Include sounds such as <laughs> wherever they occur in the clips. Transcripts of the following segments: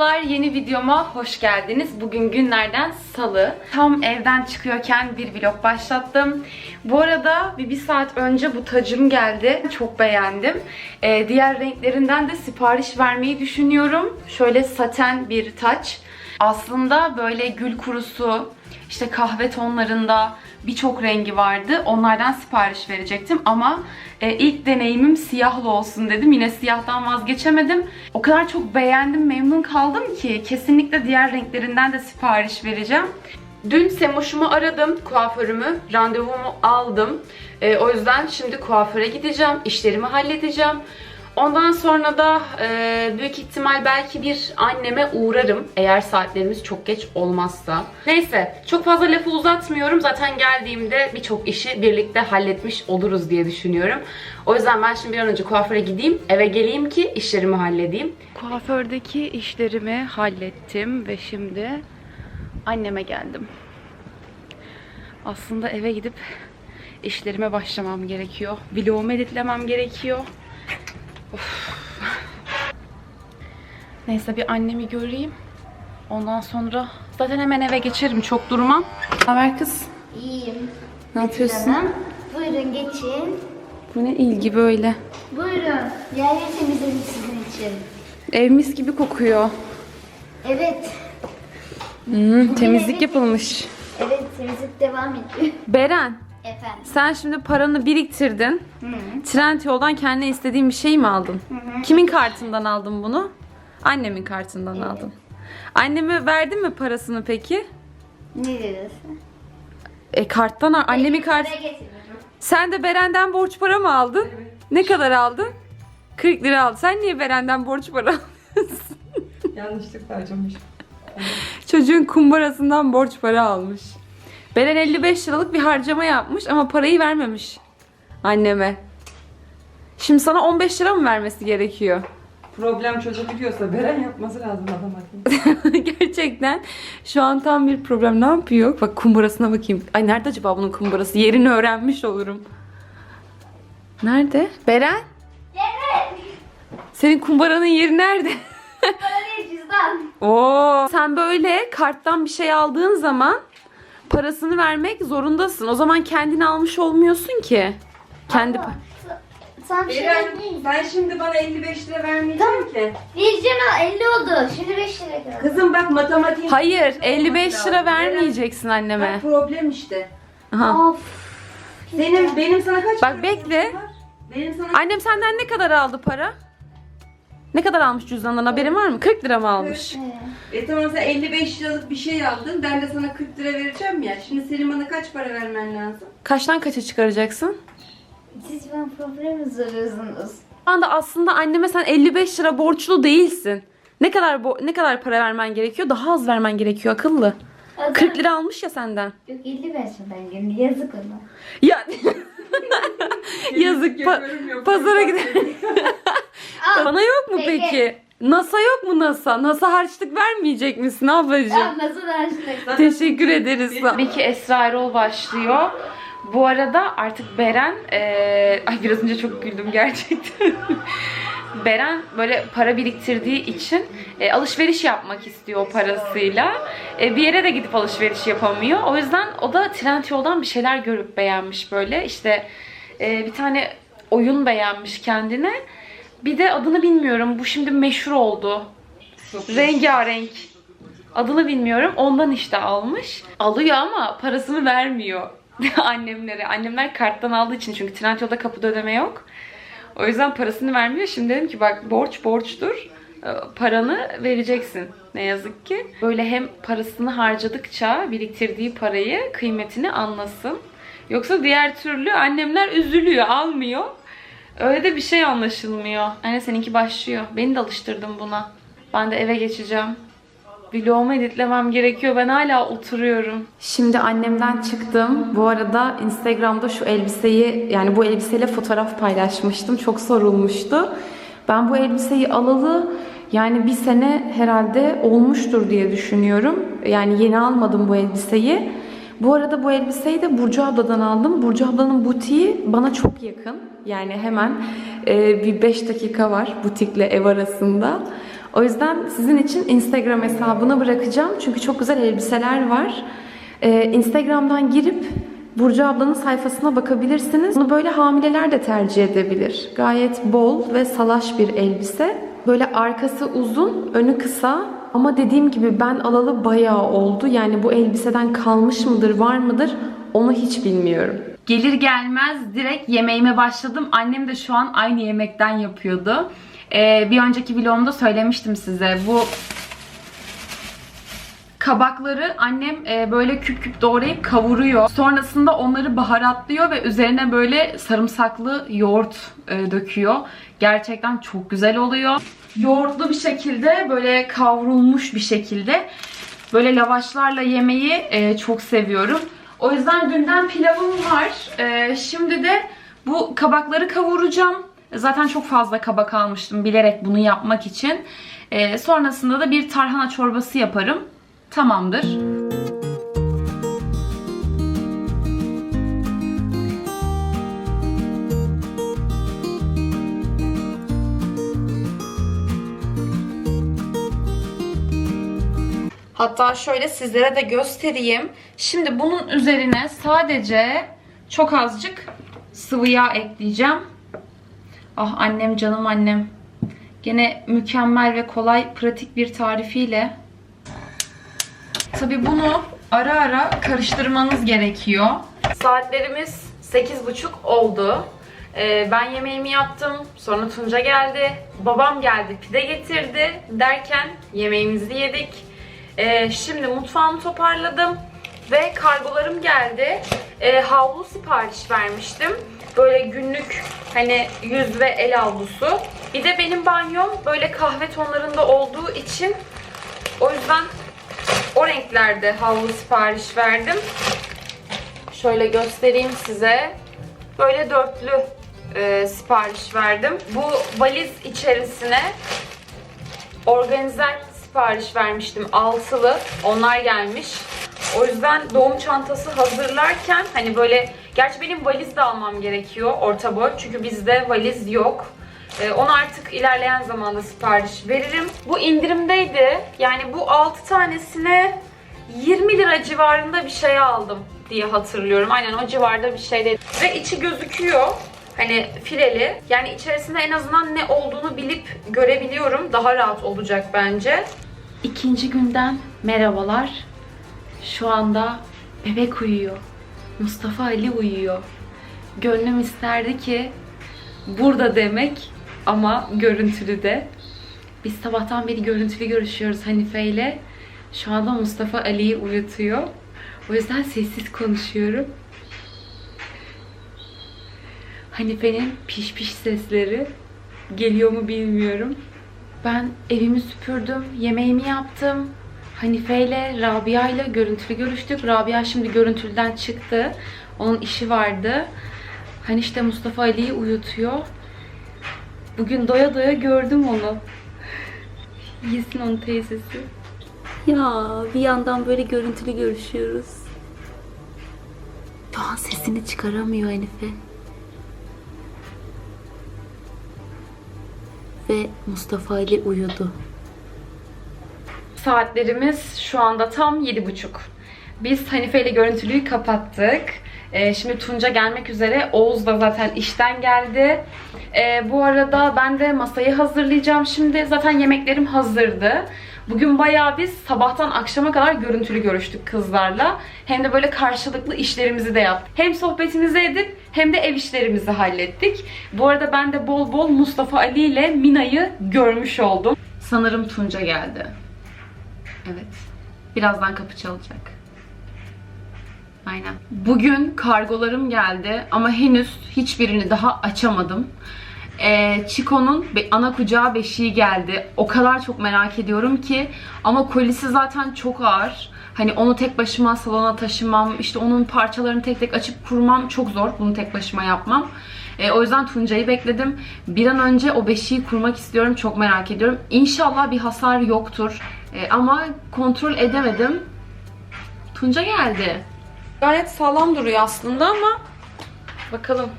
Merhabalar, yeni videoma hoş geldiniz. Bugün günlerden salı. Tam evden çıkıyorken bir vlog başlattım. Bu arada bir, bir saat önce bu tacım geldi. Çok beğendim. Ee, diğer renklerinden de sipariş vermeyi düşünüyorum. Şöyle saten bir taç. Aslında böyle gül kurusu, işte kahve tonlarında birçok rengi vardı. Onlardan sipariş verecektim ama e, ilk deneyimim siyahlı olsun dedim. Yine siyahtan vazgeçemedim. O kadar çok beğendim, memnun kaldım ki kesinlikle diğer renklerinden de sipariş vereceğim. Dün Semoş'umu aradım, kuaförümü, randevumu aldım. E, o yüzden şimdi kuaföre gideceğim, işlerimi halledeceğim. Ondan sonra da e, büyük ihtimal belki bir anneme uğrarım eğer saatlerimiz çok geç olmazsa. Neyse çok fazla lafı uzatmıyorum. Zaten geldiğimde birçok işi birlikte halletmiş oluruz diye düşünüyorum. O yüzden ben şimdi bir an önce kuaföre gideyim, eve geleyim ki işlerimi halledeyim. Kuafördeki işlerimi hallettim ve şimdi anneme geldim. Aslında eve gidip işlerime başlamam gerekiyor. Vlogumu editlemem gerekiyor. Neyse bir annemi göreyim. Ondan sonra zaten hemen eve geçerim. Çok durmam. Haber kız? İyiyim. Ne yapıyorsun? Hanım. Buyurun geçin. Bu ne ilgi böyle? Buyurun. Yerleri temizledim sizin için. Ev mis gibi kokuyor. Evet. Hmm, temizlik yapılmış. Evet temizlik devam ediyor. Beren, Efendim. sen şimdi paranı biriktirdin. Hı. Trendyol'dan kendine istediğin bir şey mi aldın? Kimin kartından aldın bunu? Annemin kartından aldın. Anneme verdin mi parasını peki? Ne diyorsun? E karttan al- annemin kart. Sen de Beren'den borç para mı aldın? Ne kadar aldın? 40 lira aldın. Sen niye Beren'den borç para aldın? Yanlışlıkla harcamış. Çocuğun kumbarasından borç para almış. Beren 55 liralık bir harcama yapmış ama parayı vermemiş anneme. Şimdi sana 15 lira mı vermesi gerekiyor? Problem çözebiliyorsa Beren yapması lazım adam. <laughs> Gerçekten şu an tam bir problem. Ne yapıyor? Bak kumbarasına bakayım. Ay nerede acaba bunun kumbarası? Yerini öğrenmiş olurum. Nerede? Beren? Evet. Senin kumbaranın yeri nerede? Para değil cüzdan. Oo. Sen böyle karttan bir şey aldığın zaman parasını vermek zorundasın. O zaman kendini almış olmuyorsun ki. Kendi pa- Sen bir şey vermeyin. sen şimdi bana 55 lira vermeyeceksin ki. Vereceğim ha 50 oldu. Şimdi 5 lira kaldı. Kızım bak matematik. Hayır, 55 lira vermeyeceksin anneme. Bak problem işte. Aha. Of. Senin benim sana kaç Bak para bekle. borcum var? Benim sana Annem senden ne kadar aldı para? Ne kadar almış cüzdandan haberin var mı? 40 lira mı almış? Evet. E tamam sen 55 liralık bir şey aldın. Ben de sana 40 lira vereceğim ya. Şimdi senin bana kaç para vermen lazım? Kaçtan kaça çıkaracaksın? Siz ben problemi soruyorsunuz. Şu anda aslında anneme sen 55 lira borçlu değilsin. Ne kadar bo- ne kadar para vermen gerekiyor? Daha az vermen gerekiyor akıllı. 40 lira almış ya senden. Yok 50 versin ben gönül yazık ona. Ya <laughs> yazık pa- yok. pazara gidelim. <laughs> Al. Bana yok mu Peki. peki? NASA yok mu NASA? NASA harçlık vermeyecek misin ablacığım? Al nasıl harçlık? Teşekkür ederiz. Tabii ki Esra Erol başlıyor. Bu arada artık Beren, eee, ay biraz önce çok güldüm gerçekten. <laughs> Beren böyle para biriktirdiği için e, alışveriş yapmak istiyor o parasıyla. E, bir yere de gidip alışveriş yapamıyor. O yüzden o da Trendyol'dan bir şeyler görüp beğenmiş böyle. İşte e, bir tane oyun beğenmiş kendine. Bir de adını bilmiyorum. Bu şimdi meşhur oldu. Rengarenk. Adını bilmiyorum. Ondan işte almış. Alıyor ama parasını vermiyor <laughs> annemlere. Annemler karttan aldığı için çünkü Trendyol'da kapıda ödeme yok. O yüzden parasını vermiyor. Şimdi dedim ki bak borç borçtur. Ee, Paranı vereceksin. Ne yazık ki. Böyle hem parasını harcadıkça biriktirdiği parayı kıymetini anlasın. Yoksa diğer türlü annemler üzülüyor, almıyor. Öyle de bir şey anlaşılmıyor. Anne seninki başlıyor. Beni de alıştırdın buna. Ben de eve geçeceğim. Vlogumu editlemem gerekiyor. Ben hala oturuyorum. Şimdi annemden çıktım. Bu arada Instagram'da şu elbiseyi yani bu elbiseyle fotoğraf paylaşmıştım. Çok sorulmuştu. Ben bu elbiseyi alalı yani bir sene herhalde olmuştur diye düşünüyorum. Yani yeni almadım bu elbiseyi. Bu arada bu elbiseyi de Burcu abladan aldım. Burcu ablanın butiği bana çok yakın. Yani hemen e, bir 5 dakika var butikle ev arasında. O yüzden sizin için Instagram hesabına bırakacağım. Çünkü çok güzel elbiseler var. Ee, Instagram'dan girip Burcu ablanın sayfasına bakabilirsiniz. Bunu böyle hamileler de tercih edebilir. Gayet bol ve salaş bir elbise. Böyle arkası uzun, önü kısa. Ama dediğim gibi ben alalı bayağı oldu. Yani bu elbiseden kalmış mıdır, var mıdır onu hiç bilmiyorum. Gelir gelmez direkt yemeğime başladım. Annem de şu an aynı yemekten yapıyordu. Ee, bir önceki vlogumda söylemiştim size. Bu kabakları annem e, böyle küp küp doğrayıp kavuruyor. Sonrasında onları baharatlıyor ve üzerine böyle sarımsaklı yoğurt e, döküyor. Gerçekten çok güzel oluyor. Yoğurtlu bir şekilde böyle kavrulmuş bir şekilde böyle lavaşlarla yemeyi e, çok seviyorum. O yüzden dünden pilavım var. E, şimdi de bu kabakları kavuracağım. Zaten çok fazla kabak almıştım bilerek bunu yapmak için. E, sonrasında da bir tarhana çorbası yaparım. Tamamdır. Hatta şöyle sizlere de göstereyim. Şimdi bunun üzerine sadece çok azıcık sıvı yağ ekleyeceğim. Ah annem canım annem. Gene mükemmel ve kolay pratik bir tarifiyle. Tabi bunu ara ara karıştırmanız gerekiyor. Saatlerimiz 8.30 oldu. Ee, ben yemeğimi yaptım. Sonra Tunca geldi. Babam geldi pide getirdi derken yemeğimizi yedik. Ee, şimdi mutfağımı toparladım ve kargolarım geldi. Ee, havlu sipariş vermiştim. Böyle günlük hani yüz ve el havlusu. Bir de benim banyom böyle kahve tonlarında olduğu için o yüzden o renklerde havlu sipariş verdim. Şöyle göstereyim size. Böyle dörtlü e, sipariş verdim. Bu valiz içerisine organizer sipariş vermiştim. Altılı. Onlar gelmiş. O yüzden doğum çantası hazırlarken hani böyle gerçi benim valiz de almam gerekiyor orta boy. Çünkü bizde valiz yok. Ee, onu artık ilerleyen zamanda sipariş veririm. Bu indirimdeydi. Yani bu 6 tanesine 20 lira civarında bir şey aldım diye hatırlıyorum. Aynen o civarda bir şeydi. Ve içi gözüküyor. Hani fileli. Yani içerisinde en azından ne olduğunu bilip görebiliyorum. Daha rahat olacak bence. İkinci günden merhabalar. Şu anda bebek uyuyor. Mustafa Ali uyuyor. Gönlüm isterdi ki burada demek ama görüntülü de. Biz sabahtan beri görüntülü görüşüyoruz Hanife ile. Şu anda Mustafa Ali'yi uyutuyor. O yüzden sessiz konuşuyorum. Hanife'nin piş piş sesleri geliyor mu bilmiyorum. Ben evimi süpürdüm, yemeğimi yaptım. Hanife ile Rabia ile görüntülü görüştük. Rabia şimdi görüntülden çıktı. Onun işi vardı. Hani işte Mustafa Ali'yi uyutuyor. Bugün doya doya gördüm onu. <laughs> Yesin onun teyzesi. Ya bir yandan böyle görüntülü görüşüyoruz. Şu an sesini çıkaramıyor Hanife. Ve Mustafa Ali uyudu. Saatlerimiz şu anda tam 7.30. Biz Hanife ile görüntülüyü kapattık. Ee, şimdi Tunca gelmek üzere. Oğuz da zaten işten geldi. Ee, bu arada ben de masayı hazırlayacağım. Şimdi zaten yemeklerim hazırdı. Bugün bayağı biz sabahtan akşama kadar görüntülü görüştük kızlarla. Hem de böyle karşılıklı işlerimizi de yaptık. Hem sohbetimizi edip hem de ev işlerimizi hallettik. Bu arada ben de bol bol Mustafa Ali ile Mina'yı görmüş oldum. Sanırım Tunca geldi. Evet. Birazdan kapı çalacak. Aynen. Bugün kargolarım geldi ama henüz hiçbirini daha açamadım. Ee, Chico'nun ana kucağı beşiği geldi. O kadar çok merak ediyorum ki. Ama kolisi zaten çok ağır. Hani onu tek başıma salona taşımam, işte onun parçalarını tek tek açıp kurmam çok zor. Bunu tek başıma yapmam. Ee, o yüzden Tuncay'ı bekledim. Bir an önce o beşiği kurmak istiyorum. Çok merak ediyorum. İnşallah bir hasar yoktur. Ee, ama kontrol edemedim. Tunca geldi. Gayet sağlam duruyor aslında ama bakalım.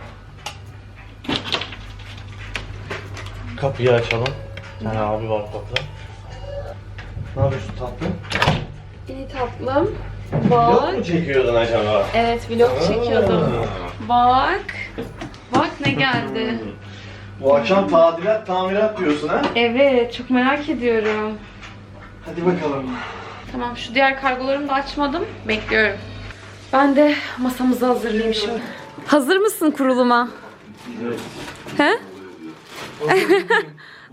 Kapıyı açalım. Bir tane abi var kapıda. Ne yapıyorsun tatlım? İyi tatlım. Yok Bak. mu çekiyordun acaba? Evet vlog çekiyordum. Bak. Bak ne geldi. Bu akşam tadilat tamirat diyorsun ha? Evet çok merak ediyorum. Hadi bakalım. Tamam şu diğer kargolarımı da açmadım. Bekliyorum. Ben de masamızı hazırlayayım şimdi. Hazır mısın kuruluma? He?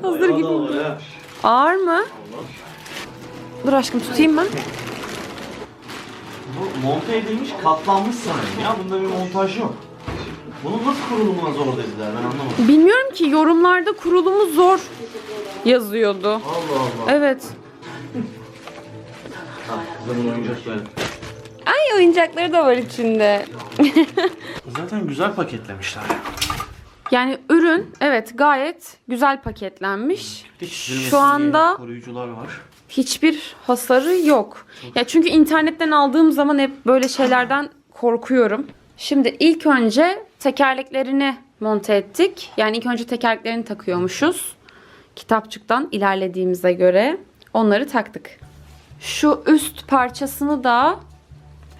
Hazır gibi. Ağır mı? Dur aşkım tutayım ben. Bu monte edilmiş katlanmış sanırım ya. Bunda bir montaj yok. Bunun nasıl kurulumuna zor dediler ben anlamadım. Bilmiyorum ki yorumlarda kurulumu zor yazıyordu. Allah Allah. Evet. Kızımın oyuncakları. Ay oyuncakları da var içinde. Zaten güzel paketlemişler. Yani ürün evet gayet güzel paketlenmiş. Şu anda koruyucular var. hiçbir hasarı yok. Ya çünkü internetten aldığım zaman hep böyle şeylerden korkuyorum. Şimdi ilk önce tekerleklerini monte ettik. Yani ilk önce tekerleklerini takıyormuşuz. Kitapçıktan ilerlediğimize göre onları taktık. Şu üst parçasını da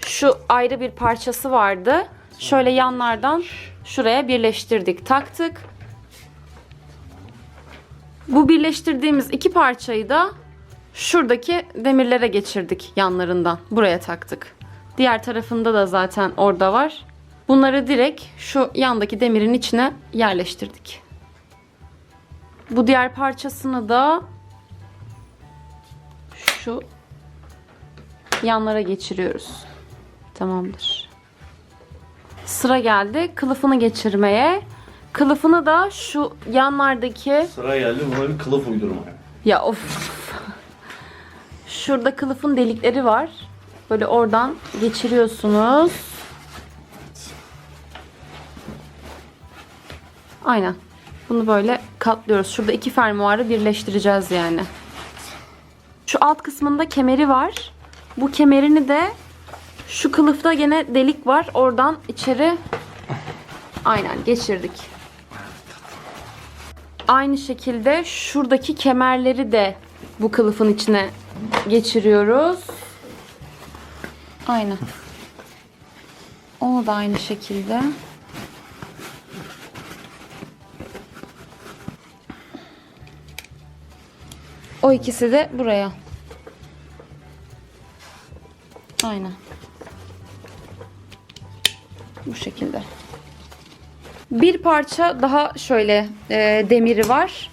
şu ayrı bir parçası vardı. Şöyle yanlardan şuraya birleştirdik, taktık. Bu birleştirdiğimiz iki parçayı da şuradaki demirlere geçirdik yanlarından. Buraya taktık. Diğer tarafında da zaten orada var. Bunları direkt şu yandaki demirin içine yerleştirdik. Bu diğer parçasını da şu yanlara geçiriyoruz. Tamamdır. Sıra geldi kılıfını geçirmeye. Kılıfını da şu yanlardaki Sıra geldi buna bir kılıf uydurmaya. ya of. Şurada kılıfın delikleri var. Böyle oradan geçiriyorsunuz. Aynen. Bunu böyle katlıyoruz. Şurada iki fermuarı birleştireceğiz yani. Şu alt kısmında kemeri var. Bu kemerini de şu kılıfta gene delik var. Oradan içeri aynen geçirdik. Aynı şekilde şuradaki kemerleri de bu kılıfın içine geçiriyoruz. Aynen. Onu da aynı şekilde. O ikisi de buraya. Aynen. Bu şekilde. Bir parça daha şöyle e, demiri var.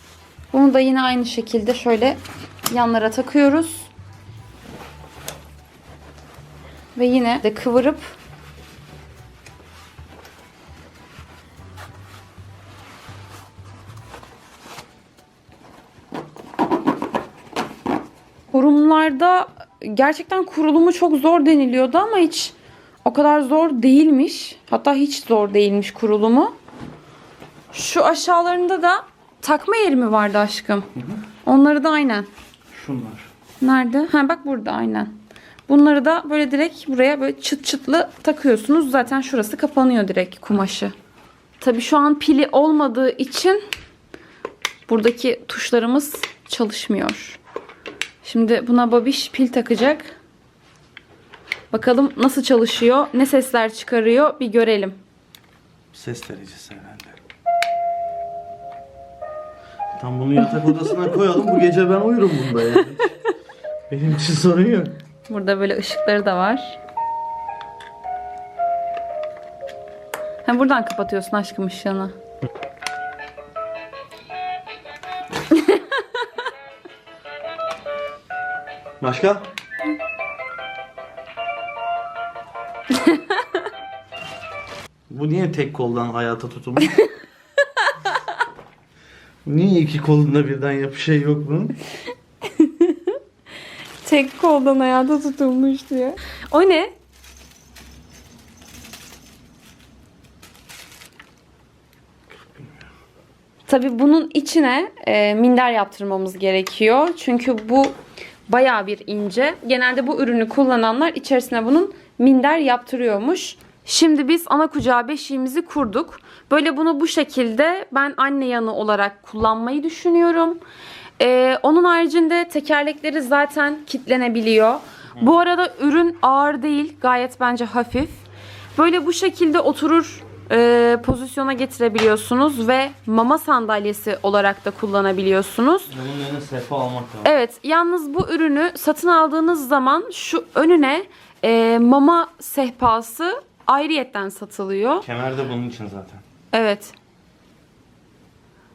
Bunu da yine aynı şekilde şöyle yanlara takıyoruz. Ve yine de kıvırıp Kurumlarda gerçekten kurulumu çok zor deniliyordu ama hiç kadar zor değilmiş. Hatta hiç zor değilmiş kurulumu. Şu aşağılarında da takma yeri mi vardı aşkım? Onları da aynen. Şunlar. Nerede? Ha bak burada aynen. Bunları da böyle direkt buraya böyle çıt çıtlı takıyorsunuz. Zaten şurası kapanıyor direkt kumaşı. Tabii şu an pili olmadığı için buradaki tuşlarımız çalışmıyor. Şimdi buna babiş pil takacak. Bakalım nasıl çalışıyor, ne sesler çıkarıyor bir görelim. Ses derecesi herhalde. Tam bunu yatak odasına koyalım. Bu gece ben uyurum bunda yani. <laughs> Benim için sorun yok. Burada böyle ışıkları da var. Ha buradan kapatıyorsun aşkım ışığını. Başka? Bu niye tek koldan hayata tutunmuş? <laughs> niye iki kolunda birden yapı şey yok bunun? <laughs> Tek koldan hayata tutulmuş diyor. O ne? Tabii bunun içine e, minder yaptırmamız gerekiyor. Çünkü bu bayağı bir ince. Genelde bu ürünü kullananlar içerisine bunun minder yaptırıyormuş. Şimdi biz ana kucağı beşiğimizi kurduk. Böyle bunu bu şekilde ben anne yanı olarak kullanmayı düşünüyorum. Ee, onun haricinde tekerlekleri zaten kitlenebiliyor. Bu arada ürün ağır değil. Gayet bence hafif. Böyle bu şekilde oturur e, pozisyona getirebiliyorsunuz ve mama sandalyesi olarak da kullanabiliyorsunuz. Bunun yerine sehpa almak lazım. Evet, yalnız bu ürünü satın aldığınız zaman şu önüne e, mama sehpası ayrıyetten satılıyor. Kemer de bunun için zaten. Evet.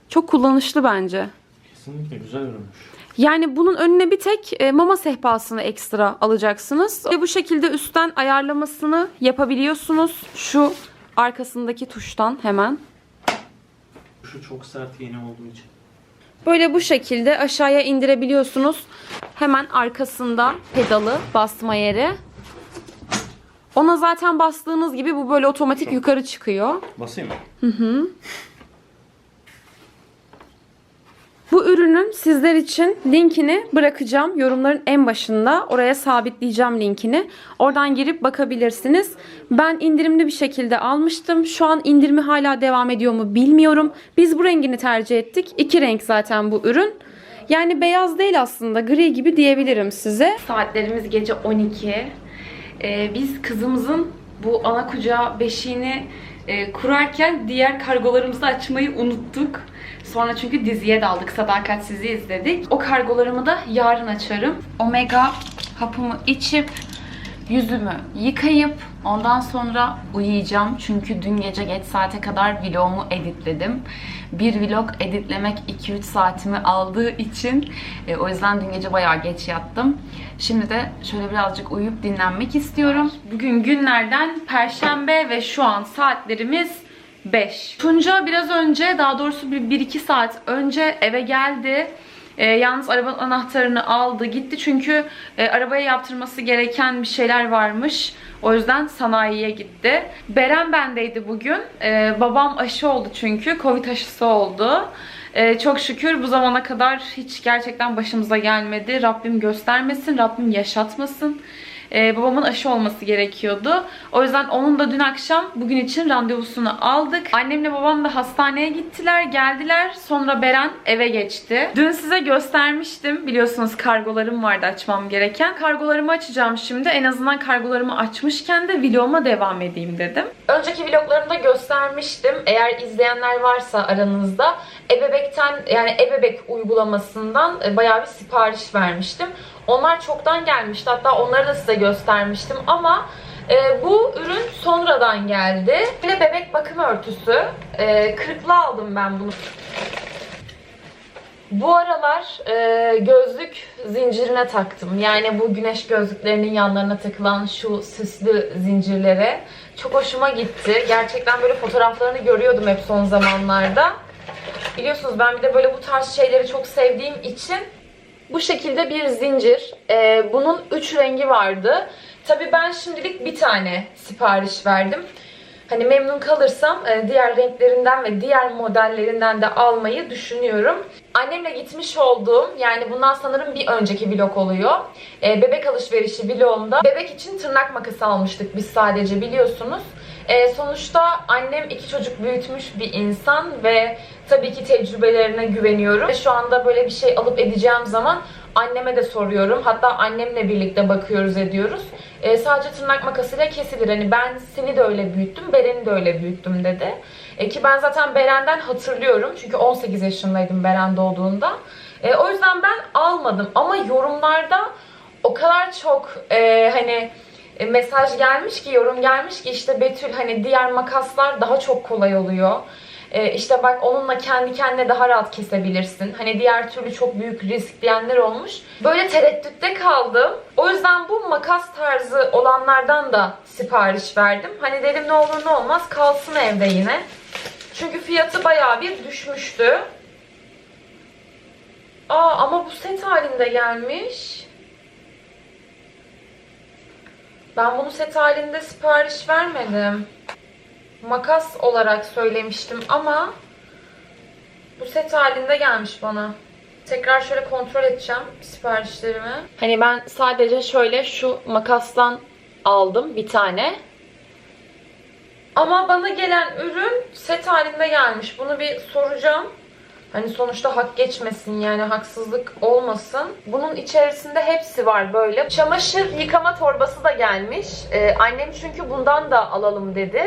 Çok kullanışlı bence. Kesinlikle güzel ürünmüş. Yani bunun önüne bir tek e, mama sehpasını ekstra alacaksınız. Ve bu şekilde üstten ayarlamasını yapabiliyorsunuz. Şu arkasındaki tuştan hemen. Şu çok sert yeni olduğu için. Böyle bu şekilde aşağıya indirebiliyorsunuz. Hemen arkasında pedalı basma yeri. Ona zaten bastığınız gibi bu böyle otomatik yukarı çıkıyor. Basayım mı? Bu ürünün sizler için linkini bırakacağım. Yorumların en başında. Oraya sabitleyeceğim linkini. Oradan girip bakabilirsiniz. Ben indirimli bir şekilde almıştım. Şu an indirimi hala devam ediyor mu bilmiyorum. Biz bu rengini tercih ettik. İki renk zaten bu ürün. Yani beyaz değil aslında. Gri gibi diyebilirim size. Saatlerimiz gece 12. Ee, biz kızımızın bu ana kucağı beşiğini e, kurarken diğer kargolarımızı açmayı unuttuk. Sonra çünkü diziye daldık. Sadakatsiz'i izledik. O kargolarımı da yarın açarım. Omega hapımı içip yüzümü yıkayıp ondan sonra uyuyacağım. Çünkü dün gece geç saate kadar vlogumu editledim. Bir vlog editlemek 2-3 saatimi aldığı için e, o yüzden dün gece bayağı geç yattım. Şimdi de şöyle birazcık uyuyup dinlenmek istiyorum. Bugün günlerden perşembe ve şu an saatlerimiz 5. Tunca biraz önce daha doğrusu bir 1-2 saat önce eve geldi. E, yalnız arabanın anahtarını aldı gitti çünkü e, arabaya yaptırması gereken bir şeyler varmış. O yüzden sanayiye gitti. Beren bendeydi bugün. E, babam aşı oldu çünkü. Covid aşısı oldu. E, çok şükür bu zamana kadar hiç gerçekten başımıza gelmedi. Rabbim göstermesin, Rabbim yaşatmasın. Ee, babamın aşı olması gerekiyordu. O yüzden onun da dün akşam bugün için randevusunu aldık. Annemle babam da hastaneye gittiler, geldiler. Sonra Beren eve geçti. Dün size göstermiştim. Biliyorsunuz kargolarım vardı açmam gereken. Kargolarımı açacağım şimdi. En azından kargolarımı açmışken de vloguma devam edeyim dedim. Önceki vloglarımda göstermiştim. Eğer izleyenler varsa aranızda Ebebek'ten yani Ebebek uygulamasından e, bayağı bir sipariş vermiştim. Onlar çoktan gelmişti. Hatta onları da size göstermiştim ama e, bu ürün sonradan geldi. De bebek bakım örtüsü. E, kırıklı aldım ben bunu. Bu aralar e, gözlük zincirine taktım. Yani bu güneş gözlüklerinin yanlarına takılan şu süslü zincirlere. Çok hoşuma gitti. Gerçekten böyle fotoğraflarını görüyordum hep son zamanlarda. Biliyorsunuz ben bir de böyle bu tarz şeyleri çok sevdiğim için bu şekilde bir zincir. Ee, bunun 3 rengi vardı. Tabii ben şimdilik bir tane sipariş verdim. Hani memnun kalırsam e, diğer renklerinden ve diğer modellerinden de almayı düşünüyorum. Annemle gitmiş olduğum yani bundan sanırım bir önceki vlog oluyor. E, bebek alışverişi vlogumda bebek için tırnak makası almıştık biz sadece biliyorsunuz. E, sonuçta annem iki çocuk büyütmüş bir insan ve tabii ki tecrübelerine güveniyorum. Ve Şu anda böyle bir şey alıp edeceğim zaman anneme de soruyorum. Hatta annemle birlikte bakıyoruz ediyoruz. E, sadece tırnak makasıyla kesilir. Hani ben seni de öyle büyüttüm, Beren'i de öyle büyüttüm dedi. E, ki ben zaten Beren'den hatırlıyorum. Çünkü 18 yaşındaydım Beren doğduğunda. E, o yüzden ben almadım. Ama yorumlarda o kadar çok e, hani mesaj gelmiş ki, yorum gelmiş ki işte Betül hani diğer makaslar daha çok kolay oluyor. E, işte bak onunla kendi kendine daha rahat kesebilirsin. Hani diğer türlü çok büyük risk diyenler olmuş. Böyle tereddütte kaldım. O yüzden bu makas tarzı olanlardan da sipariş verdim. Hani dedim ne olur ne olmaz kalsın evde yine. Çünkü fiyatı bayağı bir düşmüştü. Aa ama bu set halinde gelmiş. Ben bunu set halinde sipariş vermedim. Makas olarak söylemiştim ama bu set halinde gelmiş bana. Tekrar şöyle kontrol edeceğim siparişlerimi. Hani ben sadece şöyle şu makastan aldım bir tane. Ama bana gelen ürün set halinde gelmiş. Bunu bir soracağım. Hani sonuçta hak geçmesin yani haksızlık olmasın. Bunun içerisinde hepsi var böyle. Çamaşır yıkama torbası da gelmiş. Ee, annem çünkü bundan da alalım dedi.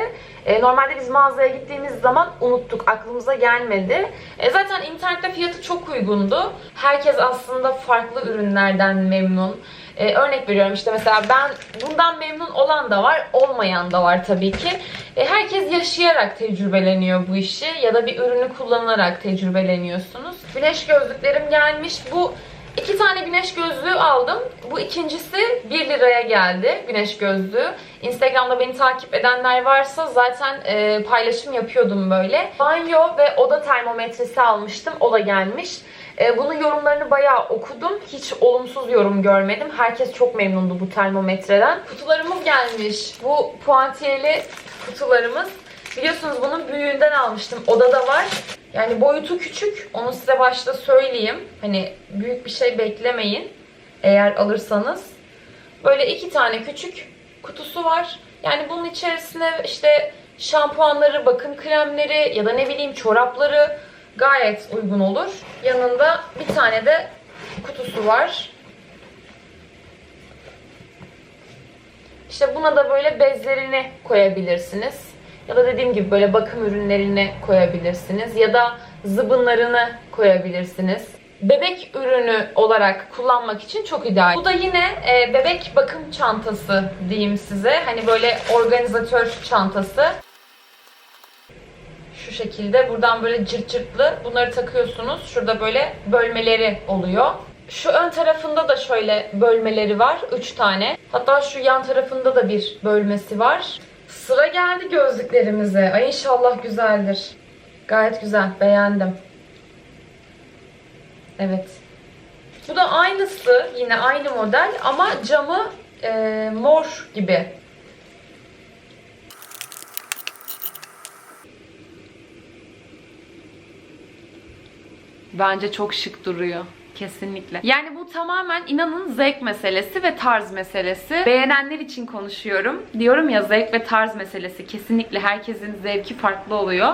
Ee, normalde biz mağazaya gittiğimiz zaman unuttuk. Aklımıza gelmedi. E, zaten internette fiyatı çok uygundu. Herkes aslında farklı ürünlerden memnun. Ee, örnek veriyorum işte mesela ben bundan memnun olan da var, olmayan da var tabii ki. E, herkes yaşayarak tecrübeleniyor bu işi ya da bir ürünü kullanarak tecrübeleniyorsunuz. Güneş gözlüklerim gelmiş. Bu iki tane güneş gözlüğü aldım. Bu ikincisi 1 liraya geldi güneş gözlüğü. Instagram'da beni takip edenler varsa zaten e, paylaşım yapıyordum böyle. Banyo ve oda termometresi almıştım. O da gelmiş. E, bunun yorumlarını bayağı okudum. Hiç olumsuz yorum görmedim. Herkes çok memnundu bu termometreden. Kutularımız gelmiş. Bu puantiyeli kutularımız. Biliyorsunuz bunun büyüğünden almıştım. Odada var. Yani boyutu küçük. Onu size başta söyleyeyim. Hani büyük bir şey beklemeyin. Eğer alırsanız. Böyle iki tane küçük kutusu var. Yani bunun içerisine işte şampuanları, bakım kremleri ya da ne bileyim çorapları gayet uygun olur. Yanında bir tane de kutusu var. İşte buna da böyle bezlerini koyabilirsiniz. Ya da dediğim gibi böyle bakım ürünlerini koyabilirsiniz. Ya da zıbınlarını koyabilirsiniz. Bebek ürünü olarak kullanmak için çok ideal. Bu da yine e, bebek bakım çantası diyeyim size. Hani böyle organizatör çantası. Şekilde buradan böyle cırt cırtlı bunları takıyorsunuz. Şurada böyle bölmeleri oluyor. Şu ön tarafında da şöyle bölmeleri var. 3 tane. Hatta şu yan tarafında da bir bölmesi var. Sıra geldi gözlüklerimize. Ay inşallah güzeldir. Gayet güzel. Beğendim. Evet. Bu da aynısı. Yine aynı model ama camı e, mor gibi. Bence çok şık duruyor. Kesinlikle. Yani bu tamamen inanın zevk meselesi ve tarz meselesi. Beğenenler için konuşuyorum. Diyorum ya zevk ve tarz meselesi. Kesinlikle herkesin zevki farklı oluyor.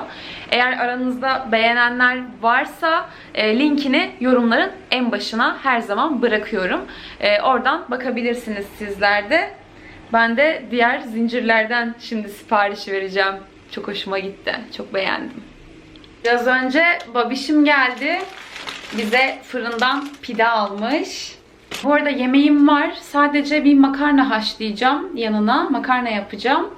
Eğer aranızda beğenenler varsa e, linkini yorumların en başına her zaman bırakıyorum. E, oradan bakabilirsiniz sizler de. Ben de diğer zincirlerden şimdi sipariş vereceğim. Çok hoşuma gitti. Çok beğendim. Biraz önce babişim geldi. Bize fırından pide almış. Bu arada yemeğim var. Sadece bir makarna haşlayacağım yanına. Makarna yapacağım.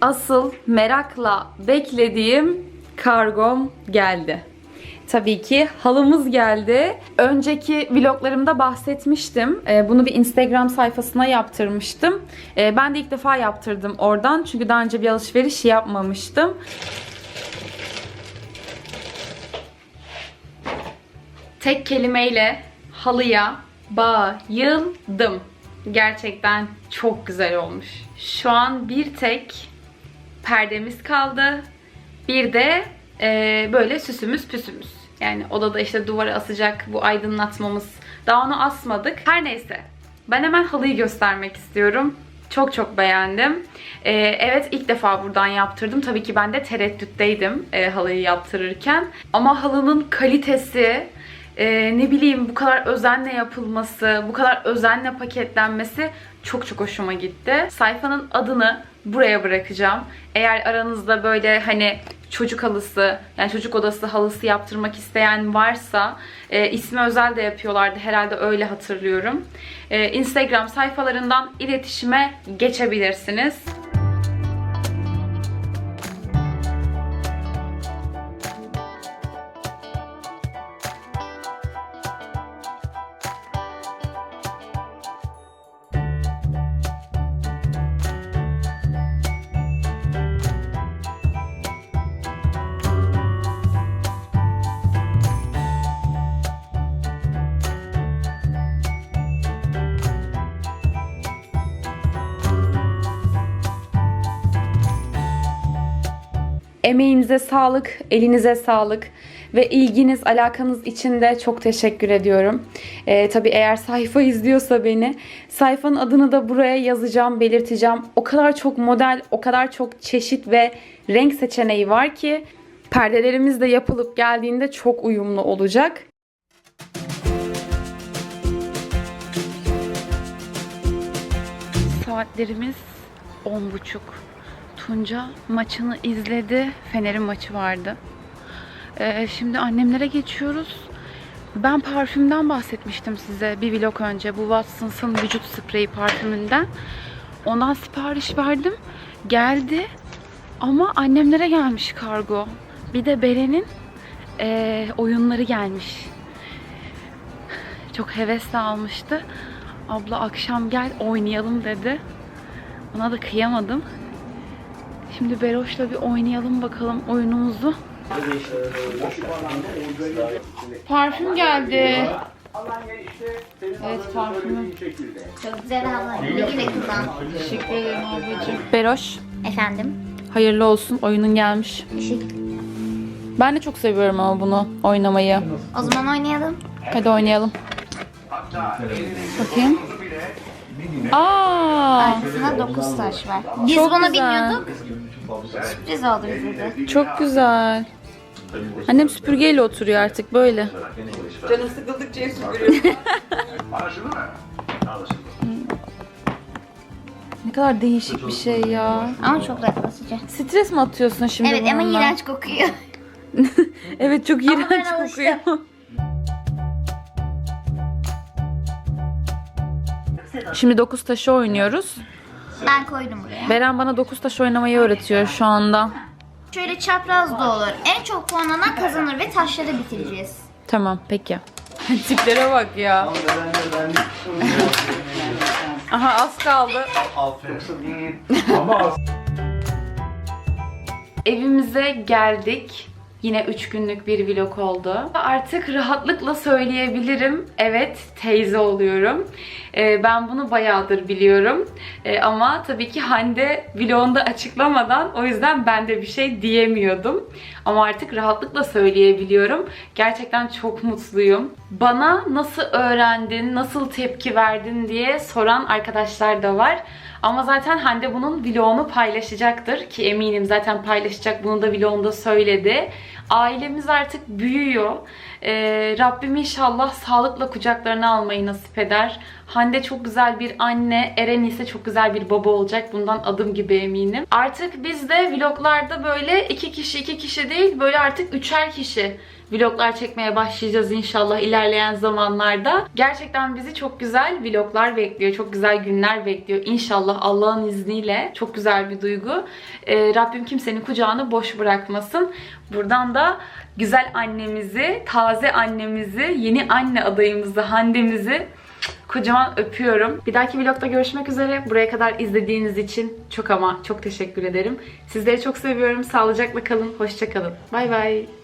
Asıl merakla beklediğim kargom geldi. Tabii ki halımız geldi. Önceki vloglarımda bahsetmiştim. Ee, Bunu bir Instagram sayfasına yaptırmıştım. Ee, Ben de ilk defa yaptırdım oradan. Çünkü daha önce bir alışveriş yapmamıştım. Tek kelimeyle halıya bayıldım. Gerçekten çok güzel olmuş. Şu an bir tek perdemiz kaldı. Bir de e, böyle süsümüz püsümüz. Yani odada işte duvara asacak bu aydınlatmamız. Daha onu asmadık. Her neyse. Ben hemen halıyı göstermek istiyorum. Çok çok beğendim. E, evet ilk defa buradan yaptırdım. Tabii ki ben de tereddütteydim e, halıyı yaptırırken. Ama halının kalitesi, e, ne bileyim bu kadar özenle yapılması, bu kadar özenle paketlenmesi çok çok hoşuma gitti. Sayfanın adını buraya bırakacağım. Eğer aranızda böyle hani çocuk halısı, yani çocuk odası halısı yaptırmak isteyen varsa e, ismi özel de yapıyorlardı. Herhalde öyle hatırlıyorum. E, Instagram sayfalarından iletişime geçebilirsiniz. Emeğinize sağlık, elinize sağlık ve ilginiz, alakanız için de çok teşekkür ediyorum. Ee, tabii eğer sayfa <laughs> izliyorsa beni, sayfanın adını da buraya yazacağım, belirteceğim. O kadar çok model, o kadar çok çeşit ve renk seçeneği var ki Perdelerimiz de yapılıp geldiğinde çok uyumlu olacak. Saatlerimiz 10.30. Tunca maçını izledi. Fener'in maçı vardı. Ee, şimdi annemlere geçiyoruz. Ben parfümden bahsetmiştim size bir vlog önce. Bu Watsons'ın vücut spreyi parfümünden. Ondan sipariş verdim. Geldi. Ama annemlere gelmiş kargo. Bir de Beren'in eee, oyunları gelmiş. Çok hevesle almıştı. Abla akşam gel oynayalım dedi. Ona da kıyamadım. Şimdi Beroş'la bir oynayalım bakalım oyunumuzu. Parfüm geldi. Evet parfümüm. Çok güzel abla. Güle güle kullan. Teşekkür ederim ablacığım. Beroş Efendim? hayırlı olsun oyunun gelmiş. Teşekkür. Ben de çok seviyorum ama bunu oynamayı. O zaman oynayalım. Hadi oynayalım. Bakayım. Aa, Arkasında 9 taş var. Biz Çok bunu güzel. bilmiyorduk. Sürpriz oldu bize de. çok güzel. Annem süpürgeyle oturuyor artık böyle. Canım sıkıldıkça ev süpürüyorum. <laughs> Ne kadar değişik bir şey ya. Ama çok rahatlatıcı. Stres mi atıyorsun şimdi Evet ama bununla? iğrenç kokuyor. <laughs> Evet çok Ama iğrenç ben kokuyor. Şimdi dokuz taşı oynuyoruz. Ben koydum buraya. Beren bana dokuz taş oynamayı öğretiyor şu anda. Şöyle çapraz da olur. En çok puan alan kazanır ve taşları bitireceğiz. Tamam peki. <laughs> Tiplere bak ya. Aha az kaldı. Evimize geldik. Yine 3 günlük bir vlog oldu. Artık rahatlıkla söyleyebilirim. Evet, teyze oluyorum. Ee, ben bunu bayağıdır biliyorum. Ee, ama tabii ki Hande vlogunda açıklamadan o yüzden ben de bir şey diyemiyordum. Ama artık rahatlıkla söyleyebiliyorum. Gerçekten çok mutluyum. Bana nasıl öğrendin, nasıl tepki verdin diye soran arkadaşlar da var. Ama zaten Hande bunun vlogunu paylaşacaktır ki eminim zaten paylaşacak. Bunu da vlogunda söyledi. Ailemiz artık büyüyor. Ee, Rabbim inşallah sağlıkla kucaklarına almayı nasip eder. Hande çok güzel bir anne, Eren ise çok güzel bir baba olacak. Bundan adım gibi eminim. Artık biz de vloglarda böyle iki kişi iki kişi değil böyle artık üçer kişi vloglar çekmeye başlayacağız inşallah ilerleyen zamanlarda. Gerçekten bizi çok güzel vloglar bekliyor. Çok güzel günler bekliyor. İnşallah Allah'ın izniyle. Çok güzel bir duygu. Ee, Rabbim kimsenin kucağını boş bırakmasın. Buradan da güzel annemizi, taze annemizi, yeni anne adayımızı, Hande'mizi kocaman öpüyorum. Bir dahaki vlogda görüşmek üzere. Buraya kadar izlediğiniz için çok ama çok teşekkür ederim. Sizleri çok seviyorum. Sağlıcakla kalın. Hoşça kalın. Bay bay.